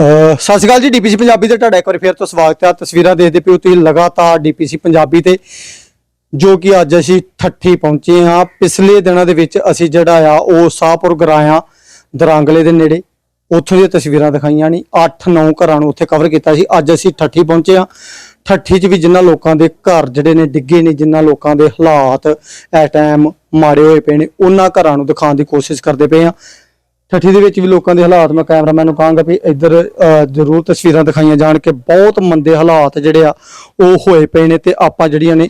ਸਤਿ ਸ਼੍ਰੀ ਅਕਾਲ ਜੀ ਡੀਪੀਸੀ ਪੰਜਾਬੀ ਤੇ ਤੁਹਾਡਾ ਇੱਕ ਵਾਰੀ ਫੇਰ ਤੋਂ ਸਵਾਗਤ ਹੈ। ਤਸਵੀਰਾਂ ਦੇਖਦੇ ਪਿਓ ਤੁਸੀਂ ਲਗਾਤਾਰ ਡੀਪੀਸੀ ਪੰਜਾਬੀ ਤੇ, ਜੋ ਕਿ ਅੱਜ ਅਸੀਂ ਠੱਠੀ ਪਹੁੰਚੇ ਹਾਂ। ਪਿਛਲੇ ਦਿਨਾਂ ਦੇ ਵਿੱਚ ਅਸੀਂ ਜਿਹੜਾ ਆ, ਉਹ ਸਾਹਪੁਰ ਗਰਾਇਆ, ਦਰਾਂਗਲੇ ਦੇ ਨੇੜੇ। ਉੱਥੋਂ ਦੀਆਂ ਤਸਵੀਰਾਂ ਦਿਖਾਈਆਂ ਨੇ। 8-9 ਘਰਾਂ ਨੂੰ ਉੱਥੇ ਕਵਰ ਕੀਤਾ ਸੀ। ਅੱਜ ਅਸੀਂ ਠੱਠੀ ਪਹੁੰਚੇ ਹਾਂ। ਠੱਠੀ 'ਚ ਵੀ ਜਿਨ੍ਹਾਂ ਲੋਕਾਂ ਦੇ ਘਰ ਜਿਹੜੇ ਨੇ, ਡਿੱਗੇ ਨੇ ਜਿਨ੍ਹਾਂ ਲੋਕਾਂ ਦੇ ਹਾਲਾਤ ਐ ਟਾਈਮ ਮਾੜੇ ਹੋਏ ਪਏ ਨੇ, ਉਹਨਾਂ ਘਰਾਂ ਨੂੰ ਦਿਖਾਉਣ ਦੀ ਕੋਸ਼ਿਸ਼ ਕਰਦੇ ਪਏ ਹਾਂ। ਠੱਠੀ ਦੇ ਵਿੱਚ ਵੀ ਲੋਕਾਂ ਦੇ ਹਾਲਾਤ, ਮੈਂ ਕੈਮਰਾਮੈਨ ਨੂੰ ਕਹਾਂਗਾ ਵੀ ਇੱਧਰ ਜ਼ਰੂਰ ਤਸਵੀਰਾਂ ਦਿਖਾਈਆਂ ਜਾਣ ਕਿ ਬਹੁਤ ਮੰਦੇ ਹਾਲਾਤ ਜਿਹੜੇ ਆ, ਉਹ ਹੋਏ ਪਏ ਨੇ ਤੇ ਆਪਾਂ ਜਿਹੜੀਆਂ ਨੇ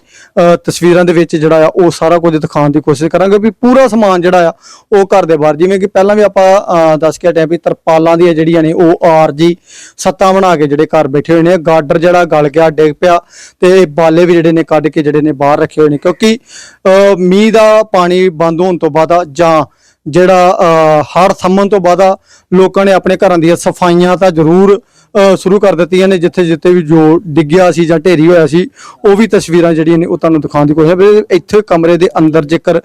ਤਸਵੀਰਾਂ ਦੇ ਵਿੱਚ ਜਿਹੜਾ ਆ, ਉਹ ਸਾਰਾ ਕੁਝ ਦਿਖਾਉਣ ਦੀ ਕੋਸ਼ਿਸ਼ ਕਰਾਂਗੇ ਵੀ ਪੂਰਾ ਸਮਾਨ ਜਿਹੜਾ ਆ, ਉਹ ਘਰ ਦੇ ਬਾਹਰ, ਜਿਵੇਂ ਕਿ ਪਹਿਲਾਂ ਵੀ ਆਪਾਂ ਦੱਸ ਕੇ ਹਟੇ ਵੀ ਤਰਪਾਲਾਂ ਦੀਆਂ ਜਿਹੜੀਆਂ ਨੇ, ਉਹ ਆਰਜੀ ਸੱਤਾਂ ਬਣਾ ਕੇ ਜਿਹੜੇ ਘਰ ਬੈਠੇ ਹੋਏ ਨੇ, ਗਾਡਰ ਜਿਹੜਾ ਗਲ ਗਿਆ, ਡਿੱਗ ਪਿਆ ਤੇ ਬਾਲੇ ਵੀ ਜਿਹੜੇ ਨੇ ਕੱਢ ਕੇ ਜਿਹੜੇ ਨੇ ਬਾਹਰ ਰੱਖੇ ਹੋਏ ਨੇ ਕਿਉਂਕਿ ਮੀਂਹ ਦਾ ਪਾਣੀ ਬੰਦ ਹੋਣ ਤੋਂ ਬਾਅਦ ਜਾਂ ਜਿਹੜਾ ਹਰ ਹੜ੍ਹ ਤੋਂ ਬਾਅਦ ਲੋਕਾਂ ਨੇ ਆਪਣੇ ਘਰਾਂ ਦੀਆਂ ਸਫਾਈਆਂ ਤਾਂ ਜ਼ਰੂਰ ਸ਼ੁਰੂ ਕਰ ਦਿੱਤੀਆਂ ਨੇ, ਜਿੱਥੇ ਜਿੱਥੇ ਵੀ ਜੋ ਡਿੱਗਿਆ ਸੀ ਜਾਂ ਢੇਰੀ ਹੋਇਆ ਸੀ, ਉਹ ਵੀ ਤਸਵੀਰਾਂ ਜਿਹੜੀਆਂ ਨੇ ਉਹ ਤੁਹਾਨੂੰ ਦਿਖਾਉਣ ਦੀ ਕੋਸ਼ਿਸ਼ ਵੀ ਇੱਥੇ ਕਮਰੇ ਦੇ ਅੰਦਰ ਜੇਕਰ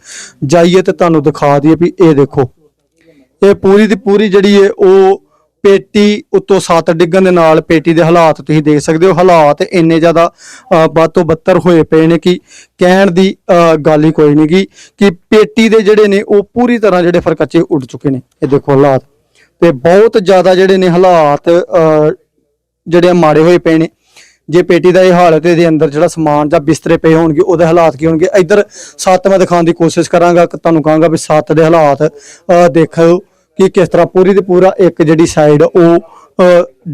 ਜਾਈਏ ਤੇ ਤੁਹਾਨੂੰ ਦਿਖਾ ਦਈਏ ਵੀ ਇਹ ਦੇਖੋ। ਇਹ ਪੂਰੀ ਦੀ ਪੂਰੀ ਜਿਹੜੀ ਹੈ ਉਹ ਪੇਟੀ ਉੱਤੋਂ ਸੱਤ ਡਿੱਗਣ ਦੇ ਨਾਲ ਪੇਟੀ ਦੇ ਹਾਲਾਤ ਤੁਸੀਂ ਦੇਖ ਸਕਦੇ ਹੋ। ਹਾਲਾਤ ਇੰਨੇ ਜ਼ਿਆਦਾ ਵੱਧ ਤੋਂ ਬੱਤਰ ਹੋਏ ਪਏ ਨੇ ਕਿ ਕਹਿਣ ਦੀ ਗੱਲ ਹੀ ਕੋਈ ਨਹੀਂ ਗੀ ਕਿ ਪੇਟੀ ਦੇ ਜਿਹੜੇ ਨੇ ਉਹ ਪੂਰੀ ਤਰ੍ਹਾਂ ਜਿਹੜੇ ਫਰਕੱਚੇ ਉੱਡ ਚੁੱਕੇ ਨੇ। ਇਹ ਦੇਖੋ ਹਾਲਾਤ। ਤੇ ਬਹੁਤ ਜ਼ਿਆਦਾ ਜਿਹੜੇ ਨੇ ਹਾਲਾਤ ਜਿਹੜੇ ਆ ਮਾੜੇ ਹੋਏ ਪਏ ਨੇ। ਜੇ ਪੇਟੀ ਦਾ ਇਹ ਹਾਲਤ ਇਹਦੇ ਅੰਦਰ ਜਿਹੜਾ ਸਮਾਨ ਜਾਂ ਬਿਸਤਰੇ ਪਏ ਹੋਣਗੇ, ਉਹਦੇ ਹਾਲਾਤ ਕੀ ਹੋਣਗੇ? ਇੱਧਰ ਸੱਤ ਮੈਂ ਦਿਖਾਉਣ ਦੀ ਕੋਸ਼ਿਸ਼ ਕਰਾਂਗਾ, ਤੁਹਾਨੂੰ ਕਹਾਂਗਾ ਵੀ ਸੱਤ ਦੇ ਹਾਲਾਤ ਦੇਖੋ। ਕਿ ਕਿਸ ਤਰ੍ਹਾਂ ਪੂਰੀ ਦੀ ਪੂਰਾ ਇੱਕ ਜਿਹੜੀ ਸਾਈਡ ਉਹ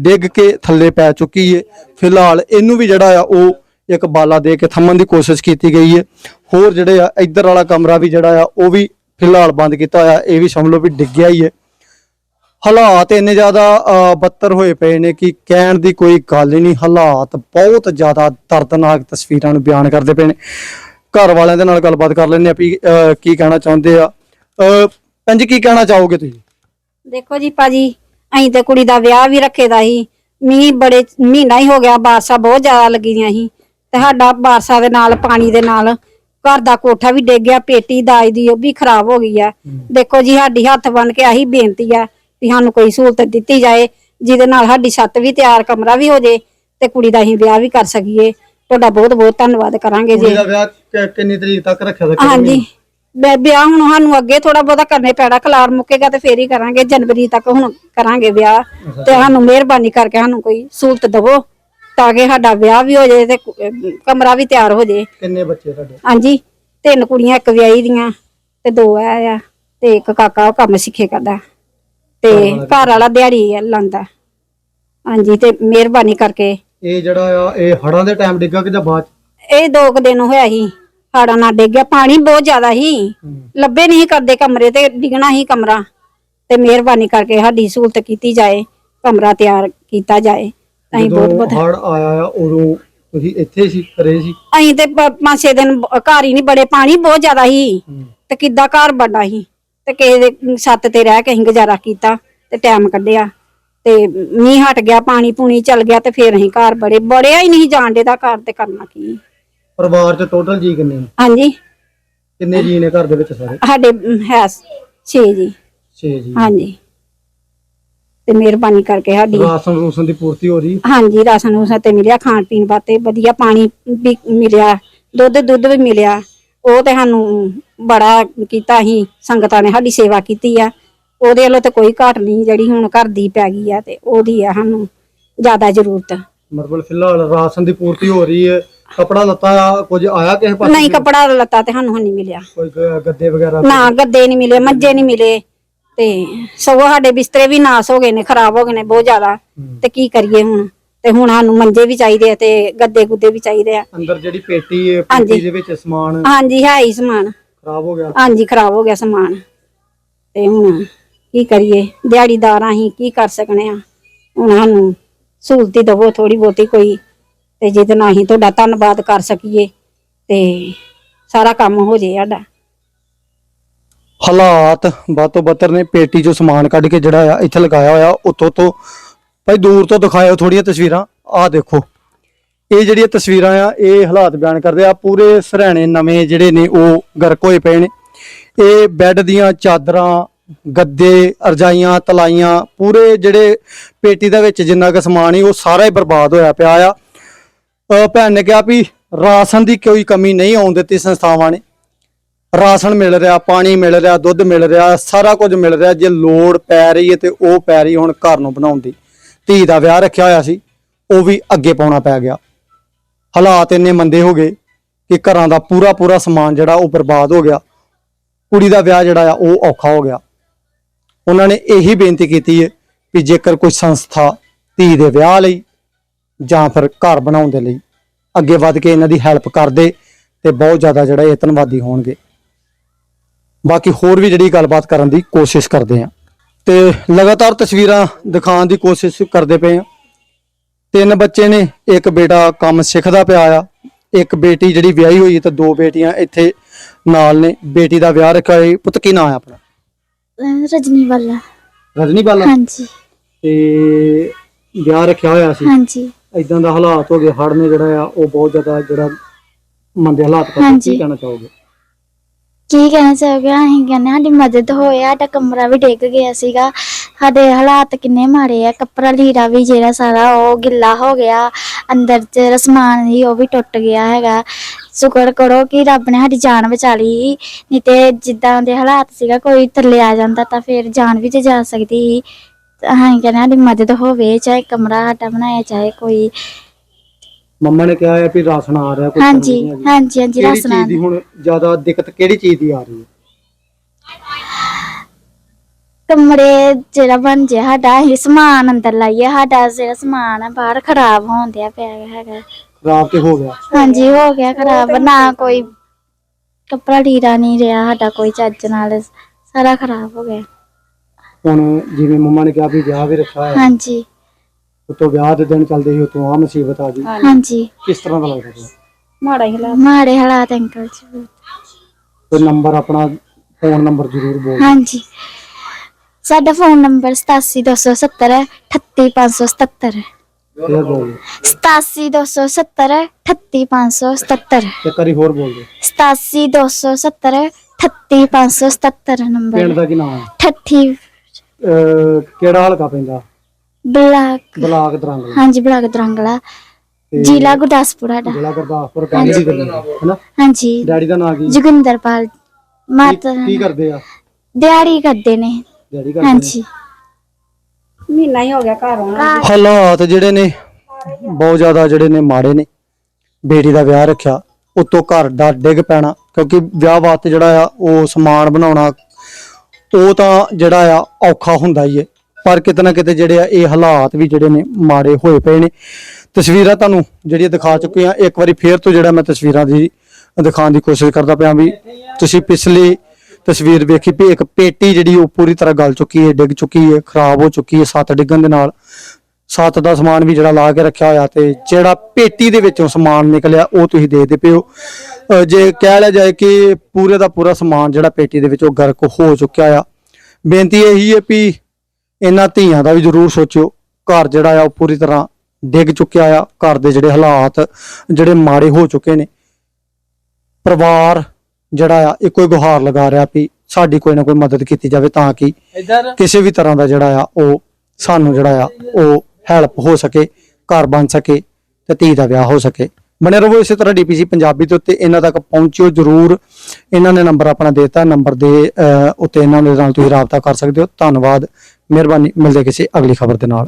ਡਿੱਗ ਕੇ ਥੱਲੇ ਪੈ ਚੁੱਕੀ ਹੈ ਫਿਲਹਾਲ ਇਹਨੂੰ ਵੀ ਜਿਹੜਾ ਆ ਉਹ ਇੱਕ ਬਾਲਾ ਦੇ ਕੇ ਥੰਮਣ ਦੀ ਕੋਸ਼ਿਸ਼ ਕੀਤੀ ਗਈ ਹੈ ਹੋਰ ਜਿਹੜੇ ਆ ਇੱਧਰ ਵਾਲਾ ਕਮਰਾ ਵੀ ਜਿਹੜਾ ਆ, ਉਹ ਵੀ ਫਿਲਹਾਲ ਬੰਦ ਕੀਤਾ ਹੋਇਆ, ਇਹ ਵੀ ਸਮਝ ਲਓ ਵੀ ਡਿੱਗਿਆ ਹੀ ਹੈ ਹਾਲਾਤ ਇੰਨੇ ਜ਼ਿਆਦਾ ਬੱਤਰ ਹੋਏ ਪਏ ਨੇ ਕਿ ਕਹਿਣ ਦੀ ਕੋਈ ਗੱਲ ਹੀ ਨਹੀਂ। ਹਾਲਾਤ ਬਹੁਤ ਜ਼ਿਆਦਾ ਦਰਦਨਾਕ ਤਸਵੀਰਾਂ ਨੂੰ ਬਿਆਨ ਕਰਦੇ ਪਏ ਨੇ। ਘਰ ਵਾਲਿਆਂ ਦੇ ਨਾਲ ਗੱਲਬਾਤ ਕਰ ਲੈਂਦੇ ਆ ਵੀ ਕੀ ਕਹਿਣਾ ਚਾਹੁੰਦੇ ਆ। ਪੰਜ ਕੀ ਕਹਿਣਾ ਚਾਹੋਗੇ ਤੁਸੀਂ? ਦੇਖੋ ਜੀ ਭਾਜੀ ਅਸੀਂ ਤੇ ਕੁੜੀ ਦਾ ਵਿਆਹ ਵੀ ਰੱਖੇ ਦਾ ਸੀ। ਮੀਂਹ ਬੜੇ ਮਹੀਨਾ ਹੀ ਹੋ ਗਿਆ ਬਾਰਸ਼ਾਂ ਬਹੁਤ ਜ਼ਿਆਦਾ ਲੱਗੀਆਂ ਸੀ। ਤੇ ਸਾਡਾ ਬਾਰਸ਼ਾਂ ਦੇ ਨਾਲ ਪਾਣੀ ਦੇ ਨਾਲ ਘਰ ਦਾ ਕੋਠਾ ਵੀ ਡਿੱਗ ਗਿਆ ਪੇਟੀ ਦਾਜ ਦੀ ਉਹ ਵੀ ਖਰਾਬ ਹੋ ਗਈ ਆ। ਦੇਖੋ ਜੀ ਸਾਡੀ ਹੱਥ ਬਨ ਕੇ ਆਹੀ ਬੇਨਤੀ ਆ ਵੀ ਸਾਨੂੰ ਕੋਈ ਸਹੂਲਤ ਦਿੱਤੀ ਜਾਏ ਜਿਹਦੇ ਨਾਲ ਸਾਡੀ ਛੱਤ ਵੀ ਤਿਆਰ ਕਮਰਾ ਵੀ ਹੋ ਜੇ ਤੇ ਕੁੜੀ ਦਾ ਅਸੀਂ ਵਿਆਹ ਵੀ ਕਰ ਸਕੀਏ। ਤੁਹਾਡਾ ਬਹੁਤ ਬਹੁਤ ਧੰਨਵਾਦ ਕਰਾਂਗੇ ਜੀ। ਵਿਆਹ ਕਿੰਨੀ ਤਰੀਕ ਤੱਕ ਰੱਖਿਆ ਹਾਂਜੀ। ਬੇ- ਵਿਆਹ ਹੁਣ ਸਾਨੂੰ ਅੱਗੇ ਥੋੜਾ ਬਹੁਤਾ ਕਰਨੇ ਪੈਣਾ ਖਲਾਰ ਮੁੱਕੇਗਾ ਤੇ ਫੇਰ ਹੀ ਕਰਾਂਗੇ ਜਨਵਰੀ ਤੱਕ ਹੁਣ ਕਰਾਂਗੇ ਵਿਆਹ ਤੇ ਸਾਨੂੰ ਮਿਹਰਬਾਨੀ ਕਰਕੇ ਸਾਨੂੰ ਕੋਈ ਸਹੂਲਤ ਦਿਵੋ ਤਾਂ ਕਿ ਸਾਡਾ ਵਿਆਹ ਵੀ ਹੋ ਜਾਏ ਤੇ ਕੁ- ਅਹ ਕਮਰਾ ਵੀ ਤਿਆਰ ਹੋ ਜਾਏ। ਕਿੰਨੇ ਬੱਚੇ ਤੁਹਾਡੇ? ਹਾਂਜੀ ਤਿੰਨ ਕੁੜੀਆਂ ਇੱਕ ਵਿਆਹੀ ਦੀਆਂ ਤੇ ਦੋ ਆ ਆ ਤੇ ਇੱਕ ਕਾਕਾ ਉਹ ਕੰਮ ਸਿੱਖੇ ਕਰਦਾ ਤੇ ਘਰ ਵਾਲਾ ਦਿਹਾੜੀ ਲਾਂਦਾ ਹਾਂਜੀ ਤੇ ਮਿਹਰਬਾਨੀ ਕਰਕੇ। ਇਹ ਜਿਹੜਾ ਆ ਇਹ ਹੜਾਂ ਦੇ ਟਾਈਮ ਡਿੱਗਾ ਕਿ ਜਾਂ ਬਾਅਦ ਇਹ ਦੋ ਕੁ ਦਿਨ ਹੋਇਆ ਸੀ। ਹਾੜਾ ਨਾ ਡਿੱਗ ਗਿਆ ਪਾਣੀ ਬਹੁਤ ਜ਼ਿਆਦਾ ਸੀ। ਲੱਭੇ ਨਹੀਂ ਕਰਦੇ ਕਮਰੇ ਤੇ ਡਿਗਣਾ ਹੀ ਕਮਰਾ। ਤੇ ਮਿਹਰਬਾਨੀ ਕਰਕੇ ਸਾਡੀ ਸਹੂਲਤ ਕੀਤੀ ਜਾਏ ਕਮਰਾ ਤਿਆਰ ਕੀਤਾ ਜਾਏ। ਅਸੀਂ ਬਹੁਤ ਬਹੁਤ ਹੜ ਆਇਆ ਆ ਉਦੋਂ ਤੁਸੀਂ ਇੱਥੇ ਸੀ ਘਰੇ ਸੀ? ਅਸੀਂ ਤੇ ਪ- ਪੰਜ ਛੇ ਦਿਨ ਬ- ਘਰ ਹੀ ਨਹੀਂ ਬੜੇ ਪਾਣੀ ਬਹੁਤ ਜ਼ਿਆਦਾ ਸੀ। ਤੇ ਕਿੱਦਾਂ ਘਰ ਬਣਾ ਸੀ। ਤੇ ਕਿਸੇ ਦੇ ਛੱਤ ਤੇ ਰਹਿ ਕੇ ਅਸੀਂ ਗੁਜ਼ਾਰਾ ਕੀਤਾ ਤੇ ਟਾਈਮ ਕੱਢਿਆ। ਤੇ ਮੀਂਹ ਹਟ ਗਿਆ ਪਾਣੀ ਪੂਣੀ ਚੱਲ ਗਿਆ ਤੇ ਫੇਰ ਅਸੀਂ ਘਰ ਬੜੇ। ਬੜਿਆ ਹੀ ਨਹੀਂ ਜਾਣਦੇ ਦਾ ਘਰ ਤੇ ਕਰਨਾ ਕੀ। ਪਰਿਵਾਰ ਚ ਟੋਟਲ ਜੀ ਕਿੰਨੇ ਨੇ? ਹਾਂਜੀ। ਕਿੰਨੇ ਜੀ ਨੇ ਘਰ ਦੇ ਵਿੱਚ ਸਾਰੇ? ਸਾਡੇ ਅਮ, ਹੈ 6 ਜੀ। 6 ਜੀ। ਹਾਂਜੀ। ਤੇ ਮਿਹਰਬਾਨੀ ਕਰਕੇ ਸਾਡੀ ਰਾਸ਼ਨ ਰੂਸ਼ਨ ਦੀ ਪੂਰਤੀ ਹੋ ਰਹੀ? ਹਾਂਜੀ ਰਾਸ਼ਨ ਰੂਸ਼ਨ ਤੇ ਮਿਲਿਆ ਖਾਣ ਪੀਣ ਵਾਸਤੇ ਵਧੀਆ ਪਾਣੀ ਵੀ ਮਿਲਿਆ ਦੁੱਧ ਦੁੱਧ ਵੀ ਮਿਲਿਆ। ਉਹ ਤੇ ਸਾਨੂੰ ਬੜਾ ਕੀਤਾ ਸੀ ਸੰਗਤਾਂ ਨੇ ਸਾਡੀ ਸੇਵਾ ਕੀਤੀ ਆ। ਉਹਦੇ ਵੱਲੋਂ ਤੇ ਕੋਈ ਘਾਟ ਨਹੀਂ ਜਿਹੜੀ ਹੁਣ ਘਰ ਦੀ ਪੈ ਗਈ ਆ ਤੇ ਉਹਦੀ ਆ ਸਾਨੂੰ ਜ਼ਿਆਦਾ ਜ਼ਰੂਰਤ। ਮਤਲਬ ਫਿਲਹਾਲ ਰਾਸ਼ਨ ਦੀ ਪੂਰਤੀ ਹੋ ਰਹੀ ਹੈ। ਕਪੜਾ ਲੱਤਾ ਕੁਝ ਆਇਆ ਕਿਸੇ ਪਾਸੇ ਨਹੀਂ ਕਪੜਾ ਲੱਤਾ ਤੇ ਸਾਨੂੰ ਨਹੀਂ ਮਿਲਿਆ। ਕੋਈ ਗ- ਗੱਦੇ ਵਗੈਰਾ ਨਾ ਗੱਦੇ ਨਹੀਂ ਮਿਲੇ ਮੰਜੇ ਨਹੀਂ ਮਿਲੇ। ਤੇ ਸਗੋਂ ਸਾਡੇ ਬਿਸਤਰੇ ਵੀ ਨਾਸ ਹੋ ਗਏ ਨੇ ਖਰਾਬ ਹੋ ਗਏ ਨੇ ਬਹੁਤ ਜ਼ਿਆਦਾ। ਤੇ ਕੀ ਕਰੀਏ ਹੁਣ? ਤੇ ਹੁਣ ਸਾਨੂੰ ਮੰਜੇ ਵੀ ਚਾਹੀਦੇ ਆ ਤੇ ਗੱਦੇ ਗੁੱਦੇ ਵੀ ਚਾਹੀਦੇ ਆ। ਅੰਦਰ ਜਿਹੜੀ ਪੇਟੀ ਹੈ ਹਾਂਜੀ। ਪੇਟੀ ਦੇ ਵਿੱਚ ਸਮਾਨ। ਹਾਂਜੀ ਹੈ ਹੀ ਸਮਾਨ। ਖਰਾਬ ਹੋ ਗਿਆ। ਹਾਂਜੀ ਖਰਾਬ ਹੋ ਗਿਆ ਸਮਾਨ। ਤੇ ਹੁਣ ਕੀ ਕਰੀਏ? ਦਿਹਾੜੀਦਾਰ ਅਸੀਂ ਕੀ ਕਰ ਸਕਨੇ ਆ? ਹੁਣ ਸਾਨੂੰ ਸਹੂਲਤੀ ਦਵੋ ਥੋੜੀ ਬਹੁਤੀ ਕੋਈ। ਤੇ ਜਿਹਦੇ ਨਾਲ ਅਸੀਂ ਤੁਹਾਡਾ ਧੰਨਵਾਦ ਕਰ ਸਕੀਏ ਤੇ ਸਾਰਾ ਕੰਮ ਹੋ ਜੇ ਸਾਡਾ। ਹਾਲਾਤ ਬਾਤੋਂ ਬੱਤਰ ਨੇ, ਪੇਟੀ ਚੋਂ ਸਮਾਨ ਕੱਢ ਕੇ ਜਿਹੜਾ ਆ ਇੱਥੇ ਲਗਾਇਆ ਹੋਇਆ, ਉੱਥੋਂ ਤੋਂ ਭਾਈ ਦੂਰ ਤੋਂ ਦਿਖਾਇਓ ਥੋੜੀਆਂ ਤਸਵੀਰਾਂ। ਆਹ ਦੇਖੋ, ਇਹ ਜਿਹੜੀਆਂ ਤਸਵੀਰਾਂ ਆ, ਇਹ ਹਾਲਾਤ ਬਿਆਨ ਕਰਦੇ ਆ, ਪੂਰੇ ਸਰਾਣੇ ਨਵੇਂ ਜਿਹੜੇ ਨੇ ਉਹ ਗਰਕ ਹੋਏ ਪਏ ਨੇ। ਇਹ ਬੈੱਡ ਦੀਆਂ ਚਾਦਰਾਂ, ਗੱਦੇ, ਰਜਾਈਆਂ, ਤਲਾਈਆਂ, ਪੂਰੇ ਜਿਹੜੇ ਪੇਟੀ ਦੇ ਵਿੱਚ ਜਿੰਨਾ ਕੁ ਸਮਾਨ ਸੀ, ਉਹ ਸਾਰਾ ਹੀ ਬਰਬਾਦ ਹੋਇਆ ਪਿਆ ਆ। ਭੈਣ ਨੇ ਕਿਹਾ ਵੀ ਰਾਸ਼ਨ ਦੀ ਕੋਈ ਕਮੀ ਨਹੀਂ ਆਉਣ ਦਿੱਤੀ ਸੰਸਥਾਵਾਂ ਨੇ। ਰਾਸ਼ਨ ਮਿਲ ਰਿਹਾ, ਪਾਣੀ ਮਿਲ ਰਿਹਾ, ਦੁੱਧ ਮਿਲ ਰਿਹਾ, ਸਾਰਾ ਕੁਝ ਮਿਲ ਰਿਹਾ। ਜੇ ਲੋੜ ਪੈ ਰਹੀ ਹੈ ਤੇ ਉਹ ਪੈ ਰਹੀ, ਹੁਣ ਘਰ ਨੂੰ ਬਣਾਉਣ ਦੀ। ਧੀ ਦਾ ਵਿਆਹ ਰੱਖਿਆ ਹੋਇਆ ਸੀ, ਉਹ ਵੀ ਅੱਗੇ ਪਾਉਣਾ ਪੈ ਗਿਆ। ਹਾਲਾਤ ਇੰਨੇ ਮੰਦੇ ਹੋ ਗਏ ਕਿ ਘਰਾਂ ਦਾ ਪੂਰਾ ਪੂਰਾ ਸਮਾਨ ਜਿਹੜਾ ਉਹ ਬਰਬਾਦ ਹੋ ਗਿਆ। ਕੁੜੀ ਦਾ ਵਿਆਹ ਜਿਹੜਾ ਆ, ਉਹ ਔਖਾ ਹੋ ਗਿਆ। ਉਹਨਾਂ ਨੇ ਇਹੀ ਬੇਨਤੀ ਕੀਤੀ ਹੈ ਕਿ ਜੇਕਰ ਕੋਈ ਸੰਸਥਾ ਧੀ ਦੇ ਵਿਆਹ ਲਈ ਜਾਂ ਫਿਰ ਘਰ ਬਣਾਉਣ ਦੇ ਲਈ। ਅੱਗੇ ਵੱਧ ਕੇ ਇਹਨਾਂ ਦੀ ਹੈਲਪ ਕਰਦੇ ਤੇ ਬਹੁਤ ਜ਼ਿਆਦਾ ਜਿਹੜਾ ਯਤਨਵਾਦੀ ਹੋਣਗੇ। ਬਾਕੀ ਹੋਰ ਵੀ ਜਿਹੜੀ ਗੱਲਬਾਤ ਕਰਨ ਦੀ ਕੋਸ਼ਿਸ਼ ਕਰਦੇ ਆ ਤੇ ਲਗਾਤਾਰ ਤਸਵੀਰਾਂ ਦਿਖਾਉਣ ਦੀ ਕੋਸ਼ਿਸ਼ ਕਰਦੇ ਪਏ ਆ ਤਿੰਨ ਬੱਚੇ ਨੇ ਇੱਕ ਬੇਟਾ ਕੰਮ ਸਿੱਖਦਾ ਪਿਆ ਆ। ਇੱਕ ਬੇਟੀ ਜਿਹੜੀ ਵਿਆਹੀ ਹੋਈ ਹੈ ਤੇ ਦੋ ਬੇਟੀਆਂ ਇੱਥੇ ਨਾਲ ਨੇ। ਬੇਟੀ ਦਾ ਵਿਆਹ ਰੱਖਿਆ ਹੋਇਆ। ਪੁੱਤ ਕੀ ਨਾਂ ਹੈ ਆਪਣਾ? ਰਜਨੀ ਵਾਲਾ ਰਜਨੀ ਬਾਲਾ? ਹਾਂਜੀ। ਤੇ ਵਿਆਹ ਰੱਖਿਆ ਹੋਇਆ ਸੀ? ਹਾਂਜੀ। ਇਦਾਂ ਦਾ ਹਾਲਾਤ ਹੋ ਗਏ ਹੜ ਨੇ ਜਿਹੜਾ ਆ ਉਹ ਬਹੁਤ ਜ਼ਿਆਦਾ ਜਿਹੜਾ ਮੰਦੇ ਹਾਲਾਤ ਕਰ ਹਾਂਜੀ। ਕੀ ਕਹਿਣਾ ਚਾਹੋਗੇ? ਕੀ ਕਹਿਣਾ ਚਾਹੋਗੇ? ਅਸੀਂ ਕਹਿੰਦੇ ਸਾਡੀ ਮਦਦ ਹੋਏ ਸਾਡਾ ਕਮਰਾ ਵੀ ਡਿੱਗ ਗਿਆ ਸੀਗਾ। ਸਾਡੇ ਹਾਲਾਤ ਕਿੰਨੇ ਮਾੜੇ ਆ ਕੱਪੜਾ ਲੀੜਾ ਵੀ ਜਿਹੜਾ ਸਾਰਾ ਉਹ ਗਿੱਲਾ ਹੋ ਗਿਆ। ਅੰਦਰ ਚ ਸਮਾਨ ਸੀ ਉਹ ਵੀ ਟੁੱਟ ਗਿਆ ਹੈਗਾ। ਸ਼ੁਕਰ ਕਰੋ ਕਿ ਰੱਬ ਨੇ ਸਾਡੀ ਜਾਨ ਬਚਾ ਲਈ ਨਹੀਂ ਤੇ ਜਿੱਦਾਂ ਦੇ ਹਾਲਾਤ ਸੀਗਾ ਕੋਈ ਥੱਲੇ ਆ ਜਾਂਦਾ ਤਾਂ ਫਿਰ ਜਾਨ ਵੀ ਤੇ ਜਾ ਸਕਦੀ ਸੀ। ਅਸੀਂ ਕਹਿੰਦੇ ਸਾਡੀ ਮਦਦ ਹੋਵੇ ਚਾਹੇ ਕਮਰਾ ਸਾਡਾ ਬਣਾਇਆ ਚਾਹੇ ਕੋਈ। ਮੰਮਾ ਨੇ ਕਿਹਾ ਹੈ ਵੀ ਰਾਸ਼ਨ ਆ ਰਿਹਾ ਕੋਈ ਹਾਂਜੀ ਨਹੀਂ। ਹਾਂਜੀ ਹਾਂਜੀ ਕਿਹੜੀ ਰਸਨਾ ਚੀਜ਼ ਦੀ ਹੁਣ ਜ਼ਿਆਦਾ ਦਿੱਕਤ ਕਿਹੜੀ ਚੀਜ਼ ਦੀ ਆ ਰਹੀ ਹੈ? ਕਮਰੇ ਜਿਹੜਾ ਬਣ ਜੇ ਸਾਡਾ ਅਸੀਂ ਸਮਾਨ ਅੰਦਰ ਲਾਈਏ ਸਾਡਾ ਜਿਹੜਾ ਸਮਾਨ ਆ ਬਾਹਰ ਖਰਾਬ ਹੋਣ ਦਿਆ ਪਿਆ ਹੈਗਾ। ਖਰਾਬ ਤੇ ਹੋ ਗਿਆ। ਹਾਂਜੀ ਹੋ ਗਿਆ ਖਰਾਬ ਨਾ ਕੋਈ ਕੱਪੜਾ ਲੀੜਾ ਨਹੀਂ ਰਿਹਾ ਸਾਡਾ ਕੋਈ ਚੱਜ ਨਾਲ ਸਾਰਾ ਖਰਾਬ ਹੋ ਗਿਆ। ਹੁਣ ਜਿਵੇਂ ਮੰਮਾ ਨੇ ਕਿਹਾ ਵੀ ਵਿਆਹ ਵੀ ਰੱਖਿਆ ਹੈ ਹਾਂਜੀ। ਉਤੋਂ ਵਿਆਹ ਦੇ ਦਿਨ ਚੱਲਦੇ ਸੀ ਉਤੋਂ ਆ ਮੁਸੀਬਤ ਆ ਗਈ। ਹਾਂਜੀ। ਕਿਸ ਤਰ੍ਹਾਂ ਦਾ ਲੱਗਦਾ ਮਾੜਾ ਹੀ ਹਾਲਾਤ। ਮਾੜੇ ਹਾਲਾਤ ਅੰਕਲ ਜੀ ਤੇ ਨੰਬਰ ਆਪਣਾ ਫੋਨ ਨੰਬਰ ਜ਼ਰੂਰ ਬੋਲ ਹਾਂਜੀ। ਸਾਡਾ ਫੋਨ ਨੰਬਰ 87270 38577 ਫੇਰ ਬੋਲ 87270 38577 ਤੇ ਕਰੀ ਹੋਰ ਬੋਲ ਦੇ 87270 38577 ਨੰਬਰ। ਪਿੰਡ ਦਾ ਕੀ ਨਾਮ ਹੈ? ਠੱਠੀ ਅਹ ਕਿਹੜਾ ਹਲਕਾ ਪੈਂਦਾ? ਬਲਾਕ। ਬਲਾਕ ਦਰੰਗ। ਹਾਂਜੀ ਬਲਾਕ ਦਰੰਗਲਾ। ਜ਼ਿਲ੍ਹਾ ਗੁਰਦਾਸਪੁਰ ਸਾਡਾ। ਜ਼ਿਲ੍ਹਾ ਗੁਰਦਾਸਪੁਰ ਪਿੰਡ ਦੀ ਗਲੀ ਹੈਨਾ? ਹਾਂਜੀ। ਡੈਡੀ ਦਾ ਨਾਂ ਕੀ? ਜੋਗਿੰਦਰਪਾਲ ਮਾਤਾ ਕੀ ਕਰਦੇ ਆ? ਦਿਹਾੜੀ ਕਰਦੇ ਨੇ। ਡੈਡੀ ਕਰਦੇ ਨੇ। ਹਾਂਜੀ। ਮਹੀਨਾ ਹੀ ਹੋ ਗਿਆ ਘਰ ਆਉਣਾ ਹਾਲਾਤ ਜਿਹੜੇ ਨੇ ਬਹੁਤ ਜ਼ਿਆਦਾ ਜਿਹੜੇ ਨੇ ਮਾੜੇ ਨੇ। ਬੇਟੀ ਦਾ ਵਿਆਹ ਰੱਖਿਆ ਉਤੋਂ ਘਰ ਦਾ ਡਿੱਗ ਪੈਣਾ ਕਿਉਂਕਿ ਵਿਆਹ ਵਾਸਤੇ ਜਿਹੜਾ ਆ ਉਹ ਸਮਾਨ ਬਣਾਉਣਾ ਉਹ ਤਾਂ ਜਿਹੜਾ ਆ ਔਖਾ ਹੁੰਦਾ ਹੀ ਹੈ ਪਰ ਕਿਤੇ ਨਾ ਕਿਤੇ ਜਿਹੜੇ ਆ ਇਹ ਹਾਲਾਤ ਵੀ ਜਿਹੜੇ ਨੇ ਮਾੜੇ ਹੋਏ ਪਏ ਨੇ। ਤਸਵੀਰਾਂ ਤੁਹਾਨੂੰ ਜਿਹੜੀਆਂ ਦਿਖਾ ਚੁੱਕੇ ਆ ਇੱਕ ਵਾਰੀ ਫੇਰ ਤੋਂ ਜਿਹੜਾ ਮੈਂ ਤਸਵੀਰਾਂ ਦੀ ਦਿਖਾਉਣ ਦੀ ਕੋਸ਼ਿਸ਼ ਕਰਦਾ ਪਿਆ ਵੀ ਤੁਸੀਂ ਪਿਛਲੀ ਤਸਵੀਰ ਵੇਖੀ ਵੀ ਇੱਕ ਪੇਟੀ ਜਿਹੜੀ ਉਹ ਪੂਰੀ ਤਰ੍ਹਾਂ ਗਲ ਚੁੱਕੀ ਹੈ ਡਿੱਗ ਚੁੱਕੀ ਹੈ ਖਰਾਬ ਹੋ ਚੁੱਕੀ ਹੈ ਸੱਤ ਡਿੱਗਣ ਦੇ ਨਾਲ। ਸੱਤ ਦਾ ਸਮਾਨ ਵੀ ਜਿਹੜਾ ਲਾ ਕੇ ਰੱਖਿਆ ਹੋਇਆ ਤੇ ਜਿਹੜਾ ਪੇਟੀ ਦੇ ਵਿੱਚੋਂ ਸਮਾਨ ਨਿਕਲਿਆ ਉਹ ਤੁਸੀਂ ਦੇਖਦੇ ਪਿਓ ਜੇ ਕਹਿ ਲਿਆ ਜਾਏ ਕਿ ਪੂਰੇ ਦਾ ਪੂਰਾ ਸਮਾਨ ਜਿਹੜਾ ਪੇਟੀ ਦੇ ਵਿੱਚੋਂ ਗਰਕ ਹੋ ਚੁੱਕਿਆ ਆ। ਬੇਨਤੀ ਇਹੀ ਹੈ ਵੀ ਇਹਨਾਂ ਧੀਆਂ ਦਾ ਵੀ ਜ਼ਰੂਰ ਸੋਚਿਓ ਘਰ ਜਿਹੜਾ ਆ ਉਹ ਪੂਰੀ ਤਰ੍ਹਾਂ ਡਿੱਗ ਚੁੱਕਿਆ ਆ। ਘਰ ਦੇ ਜਿਹੜੇ ਹਾਲਾਤ ਜਿਹੜੇ ਮਾੜੇ ਹੋ ਚੁੱਕੇ ਨੇ। ਪਰਿਵਾਰ ਜਿਹੜਾ ਆ ਇੱਕੋ ਹੀ ਗੁਹਾਰ ਲਗਾ ਰਿਹਾ ਵੀ ਸਾਡੀ ਕੋਈ ਨਾ ਕੋਈ ਮਦਦ ਕੀਤੀ ਜਾਵੇ ਤਾਂ ਕਿ ਕਿਸੇ ਵੀ ਤਰ੍ਹਾਂ ਦਾ ਜਿਹੜਾ ਆ ਉਹ ਸਾਨੂੰ ਜਿਹੜਾ ਆ ਉਹ ਹੈਲਪ ਹੋ ਸਕੇ, ਘਰ ਬਣ ਸਕੇ ਤੇ ਧੀ ਦਾ ਵਿਆਹ ਹੋ ਸਕੇ। ਬਣੇ ਰਹੋ ਇਸੇ ਤਰ੍ਹਾਂ ਡੀਪੀਸੀ ਪੰਜਾਬੀ ਦੇ ਉੱਤੇ। ਇਹਨਾਂ ਤੱਕ ਪਹੁੰਚਿਓ ਜਰੂਰ। ਇਹਨਾਂ ਨੇ ਨੰਬਰ ਆਪਣਾ ਦੇ ਦਿੱਤਾ। ਨੰਬਰ ਦੇ ਉੱਤੇ ਇਹਨਾਂ ਦੇ ਨਾਲ ਤੁਸੀਂ ਰਾਬਤਾ ਕਰ ਸਕਦੇ ਹੋ। ਧੰਨਵਾਦ। ਮਿਹਰਬਾਨੀ। ਮਿਲਦੇ ਕਿਸੇ ਅਗਲੀ ਖਬਰ ਦੇ ਨਾਲ।